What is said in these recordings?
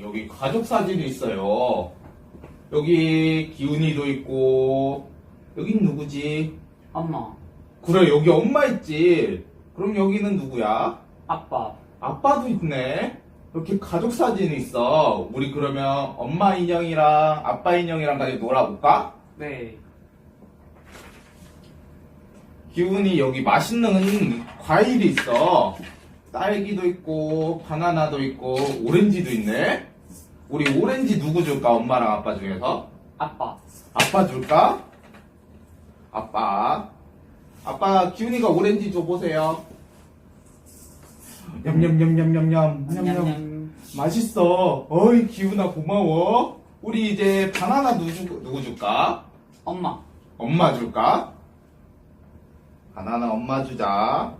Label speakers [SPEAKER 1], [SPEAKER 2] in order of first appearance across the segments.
[SPEAKER 1] 여기 가족 사진이 있어요. 여기 기훈이도 있고, 여긴 누구지?
[SPEAKER 2] 엄마,
[SPEAKER 1] 그래, 여기 엄마 있지. 그럼 여기는 누구야?
[SPEAKER 2] 아빠,
[SPEAKER 1] 아빠도 있네. 이렇게 가족 사진이 있어. 우리 그러면 엄마 인형이랑 아빠 인형이랑 같이 놀아볼까?
[SPEAKER 2] 네,
[SPEAKER 1] 기훈이 여기 맛있는 과일이 있어. 딸기도 있고, 바나나도 있고, 오렌지도 있네. 우리 오렌지 누구 줄까? 엄마랑 아빠 중에서?
[SPEAKER 2] 아빠,
[SPEAKER 1] 아빠 줄까? 아빠. 아빠, 기훈이가 오렌지 줘 보세요. 냠냠냠냠냠냠. 냠냠.
[SPEAKER 2] 냠냠,
[SPEAKER 1] 맛있어. 어이, 기훈아, 고마워. 우리 이제 바나나 누구, 줄- 누구 줄까?
[SPEAKER 2] 엄마,
[SPEAKER 1] 엄마 줄까? 바나나 엄마 주자.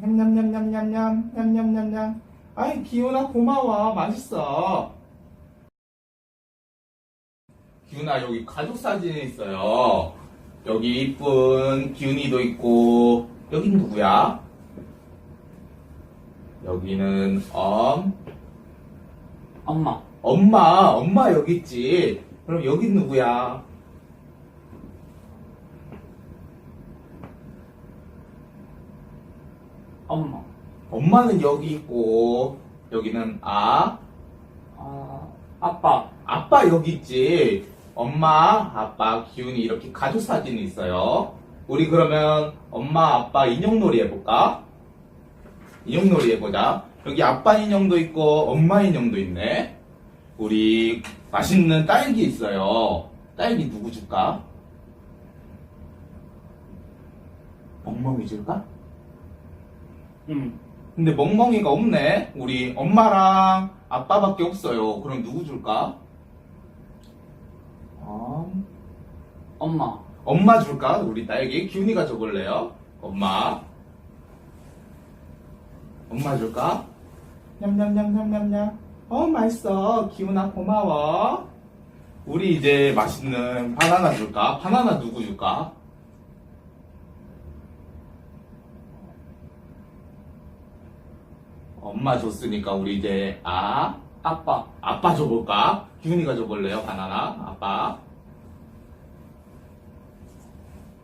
[SPEAKER 1] 냠냠냠냠냠냠, 냠냠냠냠. 아이, 기훈아, 고마워. 맛있어. 기훈아, 여기 가족 사진이 있어요. 여기 이쁜 기훈이도 있고, 여긴 누구야? 여기는 엄,
[SPEAKER 2] 엄마,
[SPEAKER 1] 엄마, 엄마 여기 있지. 그럼 여긴 누구야?
[SPEAKER 2] 엄마,
[SPEAKER 1] 엄마는 여기 있고, 여기는 아,
[SPEAKER 2] 아, 아빠,
[SPEAKER 1] 아빠 여기 있지. 엄마, 아빠, 기훈이 이렇게 가족 사진이 있어요. 우리 그러면 엄마, 아빠 인형놀이 해볼까? 인형놀이 해보자. 여기 아빠 인형도 있고, 엄마 인형도 있네. 우리 맛있는 딸기 있어요. 딸기 누구 줄까? 멍멍이 줄까?
[SPEAKER 2] 응,
[SPEAKER 1] 근데 멍멍이가 없네. 우리 엄마랑 아빠밖에 없어요. 그럼 누구 줄까? 어,
[SPEAKER 2] 엄마,
[SPEAKER 1] 엄마 줄까? 우리 딸기 기훈이가 줘볼래요? 엄마. 엄마 줄까? 냠냠냠냠냠냠. 어 맛있어. 기훈아 고마워. 우리 이제 맛있는 바나나 줄까? 바나나 누구 줄까? 엄마 줬으니까 우리 이제 아
[SPEAKER 2] 아빠,
[SPEAKER 1] 아빠 줘볼까? 기훈이가 줘볼래요? 바나나 아빠.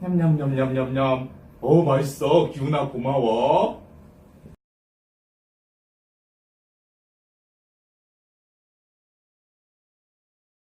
[SPEAKER 1] 냠냠냠냠냠냠. 어 맛있어. 기훈아 고마워.